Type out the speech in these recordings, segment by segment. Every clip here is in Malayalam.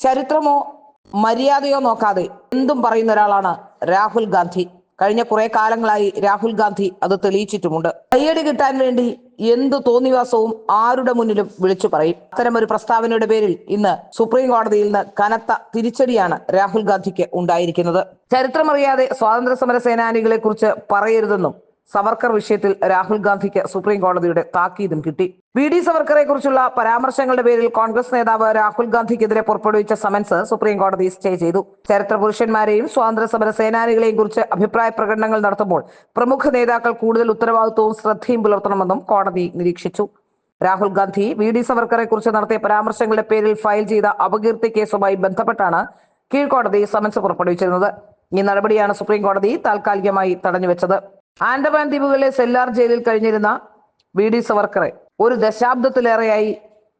ചരിത്രമോ മര്യാദയോ നോക്കാതെ എന്തും പറയുന്ന ഒരാളാണ് രാഹുൽ ഗാന്ധി. കഴിഞ്ഞ കുറെ കാലങ്ങളായി രാഹുൽ ഗാന്ധി അത് തെളിയിച്ചിട്ടുമുണ്ട്. കയ്യടി കിട്ടാൻ വേണ്ടി എന്ത് തോന്നിവാസവും ആരുടെ മുന്നിലും വിളിച്ചു പറയും. അത്തരം ഒരു പ്രസ്താവനയുടെ പേരിൽ ഇന്ന് സുപ്രീം കോടതിയിൽ നിന്ന് കനത്ത തിരിച്ചടിയാണ് രാഹുൽ ഗാന്ധിക്ക് ഉണ്ടായിരിക്കുന്നത്. ചരിത്രമറിയാതെ സ്വാതന്ത്ര്യ സമര സേനാനികളെ കുറിച്ച് പറയരുതെന്നും സവർക്കർ വിഷയത്തിൽ രാഹുൽ ഗാന്ധിക്ക് സുപ്രീം കോടതിയുടെ താക്കീതും കിട്ടി. വി ഡി സവർക്കറെ കുറിച്ചുള്ള പരാമർശങ്ങളുടെ പേരിൽ കോൺഗ്രസ് നേതാവ് രാഹുൽ ഗാന്ധിക്കെതിരെ പുറപ്പെടുവിച്ച സമൻസ് സുപ്രീം കോടതി സ്റ്റേ ചെയ്തു. ചരിത്ര പുരുഷന്മാരെയും സ്വാതന്ത്ര്യ സമര സേനാനികളെയും കുറിച്ച് അഭിപ്രായ പ്രകടനങ്ങൾ നടത്തുമ്പോൾ പ്രമുഖ നേതാക്കൾ കൂടുതൽ ഉത്തരവാദിത്വവും ശ്രദ്ധയും പുലർത്തണമെന്നും കോടതി നിരീക്ഷിച്ചു. രാഹുൽ ഗാന്ധി വി ഡി സവർക്കറെ കുറിച്ച് നടത്തിയ പരാമർശങ്ങളുടെ പേരിൽ ഫയൽ ചെയ്ത അപകീർത്തി കേസുമായി ബന്ധപ്പെട്ടാണ് കീഴ്ക്കോടതി സമൻസ് പുറപ്പെടുവിച്ചിരുന്നത്. ഈ നടപടിയാണ് സുപ്രീം കോടതി താൽക്കാലികമായി തടഞ്ഞുവെച്ചത്. ആൻഡമാൻ ദ്വീപുകളിലെ സെല്ലാർ ജയിലിൽ കഴിഞ്ഞിരുന്ന വി ഡി സവർക്കറെ ഒരു ദശാബ്ദത്തിലേറെയായി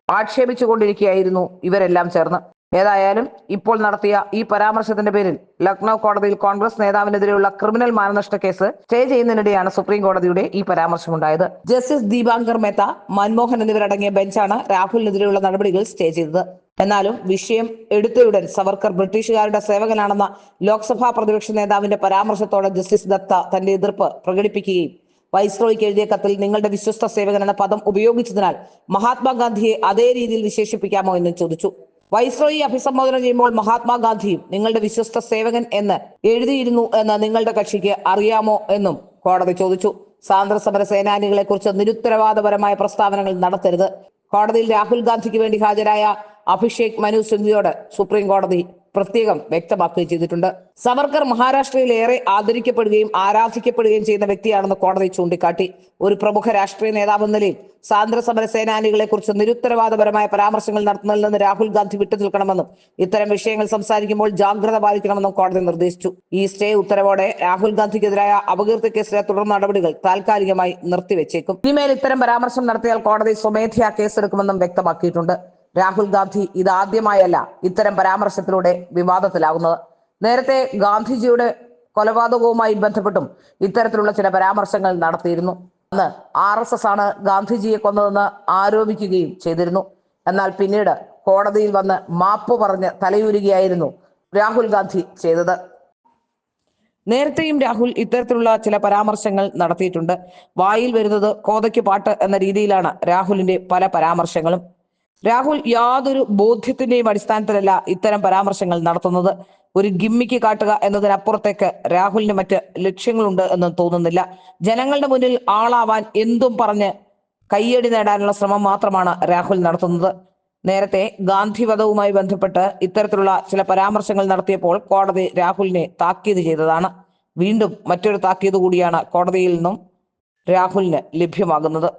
ആക്ഷേപിച്ചുകൊണ്ടിരിക്കുകയായിരുന്നു ഇവരെല്ലാം ചേർന്ന്. ഏതായാലും ഇപ്പോൾ നടത്തിയ ഈ പരാമർശത്തിന്റെ പേരിൽ ലക്നൗ കോടതിയിൽ കോൺഗ്രസ് നേതാവിനെതിരെയുള്ള ക്രിമിനൽ മാനനഷ്ട കേസ് സ്റ്റേ ചെയ്യുന്നതിനിടെയാണ് സുപ്രീം കോടതിയുടെ ഈ പരാമർശമുണ്ടായത്. ജസ്റ്റിസ് ദീപാങ്കർ മേത്ത മൻമോഹൻ എന്നിവരടങ്ങിയ ബെഞ്ചാണ് രാഹുലിനെതിരെയുള്ള നടപടികൾ സ്റ്റേ ചെയ്തത്. എന്നാലും വിഷയം എടുത്തയുടൻ സവർക്കർ ബ്രിട്ടീഷുകാരുടെ സേവകനാണെന്ന ലോക്സഭാ പ്രതിപക്ഷ നേതാവിന്റെ പരാമർശത്തോടെ ജസ്റ്റിസ് ദത്ത തന്റെ എതിർപ്പ് പ്രകടിപ്പിക്കുകയും വൈസ്രോയ്ക്ക് എഴുതിയ കത്തിൽ നിങ്ങളുടെ വിശ്വസ്ത സേവകൻ എന്ന പദം ഉപയോഗിച്ചതിനാൽ മഹാത്മാഗാന്ധിയെ അതേ രീതിയിൽ വിശേഷിപ്പിക്കാമോ എന്നും ചോദിച്ചു. വൈസ്രോയി അഭിസംബോധന ചെയ്യുമ്പോൾ മഹാത്മാഗാന്ധിയും നിങ്ങളുടെ വിശ്വസ്ത സേവകൻ എന്ന് എഴുതിയിരുന്നു എന്ന് നിങ്ങളുടെ കക്ഷിക്ക് അറിയാമോ എന്നും കോടതി ചോദിച്ചു. സ്വാതന്ത്ര്യ സമര സേനാനികളെ കുറിച്ച് നിരുത്തരവാദപരമായ പ്രസ്താവനകൾ നടത്തരുത്. കോടതിയിൽ രാഹുൽ ഗാന്ധിക്ക് വേണ്ടി ഹാജരായ അഭിഷേക് മനു സിംഗ്വിയോട് സുപ്രീം കോടതി പ്രത്യേകം വ്യക്തമാക്കുകയും ചെയ്തിട്ടുണ്ട്. സവർക്കർ മഹാരാഷ്ട്രയിൽ ഏറെ ആദരിക്കപ്പെടുകയും ആരാധിക്കപ്പെടുകയും ചെയ്യുന്ന വ്യക്തിയാണെന്ന് കോടതി ചൂണ്ടിക്കാട്ടി. ഒരു പ്രമുഖ രാഷ്ട്രീയ നേതാവ് നിലയിൽ സ്വാതന്ത്ര്യ സമര സേനാനികളെ കുറിച്ച് നിരുത്തരവാദപരമായ പരാമർശങ്ങൾ നടത്തുന്നതിൽ നിന്ന് രാഹുൽ ഗാന്ധി വിട്ടു നിൽക്കണമെന്നും ഇത്തരം വിഷയങ്ങൾ സംസാരിക്കുമ്പോൾ ജാഗ്രത പാലിക്കണമെന്നും കോടതി നിർദ്ദേശിച്ചു. ഈ സ്റ്റേ ഉത്തരവോടെ രാഹുൽ ഗാന്ധിക്കെതിരായ അപകീർത്തി കേസിലെ തുടർ നടപടികൾ താൽക്കാലികമായി നിർത്തിവെച്ചേക്കും. ഇനിമേൽ ഇത്തരം പരാമർശം നടത്തിയാൽ കോടതി സ്വമേധയാ കേസെടുക്കുമെന്നും വ്യക്തമാക്കിയിട്ടുണ്ട്. രാഹുൽ ഗാന്ധി ഇതാദ്യമായല്ല ഇത്തരം പരാമർശത്തിലൂടെ വിവാദത്തിലാകുന്നത്. നേരത്തെ ഗാന്ധിജിയുടെ കൊലപാതകവുമായി ബന്ധപ്പെട്ടും ഇത്തരത്തിലുള്ള ചില പരാമർശങ്ങൾ നടത്തിയിരുന്നു. അന്ന് ആർ എസ് എസ് ആണ് ഗാന്ധിജിയെ കൊന്നതെന്ന് ആരോപിക്കുകയും ചെയ്തിരുന്നു. എന്നാൽ പിന്നീട് കോടതിയിൽ വന്ന് മാപ്പ് പറഞ്ഞ് തലയൂരുകയായിരുന്നു രാഹുൽ ഗാന്ധി ചെയ്തത്. നേരത്തെയും രാഹുൽ ഇത്തരത്തിലുള്ള ചില പരാമർശങ്ങൾ നടത്തിയിട്ടുണ്ട്. വായിൽ വരുന്നത് കോതയ്ക്ക് പാട്ട് എന്ന രീതിയിലാണ് രാഹുലിന്റെ പല പരാമർശങ്ങളും. രാഹുൽ യാതൊരു ബോധ്യത്തിന്റെയും അടിസ്ഥാനത്തിലല്ല ഇത്തരം പരാമർശങ്ങൾ നടത്തുന്നത്. ഒരു ഗിമ്മിക്ക് കാട്ടുക എന്നതിനപ്പുറത്തേക്ക് രാഹുലിന് മറ്റ് ലക്ഷ്യങ്ങളുണ്ട് എന്ന് തോന്നുന്നില്ല. ജനങ്ങളുടെ മുന്നിൽ ആളാവാൻ എന്തും പറഞ്ഞ് കയ്യടി നേടാനുള്ള ശ്രമം മാത്രമാണ് രാഹുൽ നടത്തുന്നത്. നേരത്തെ ഗാന്ധിവധവുമായി ബന്ധപ്പെട്ട് ഇത്തരത്തിലുള്ള ചില പരാമർശങ്ങൾ നടത്തിയപ്പോൾ കോടതി രാഹുലിനെ താക്കീത് ചെയ്തതാണ്. വീണ്ടും മറ്റൊരു താക്കീത് കൂടിയാണ് കോടതിയിൽ നിന്നും രാഹുലിന് ലഭ്യമാകുന്നത്.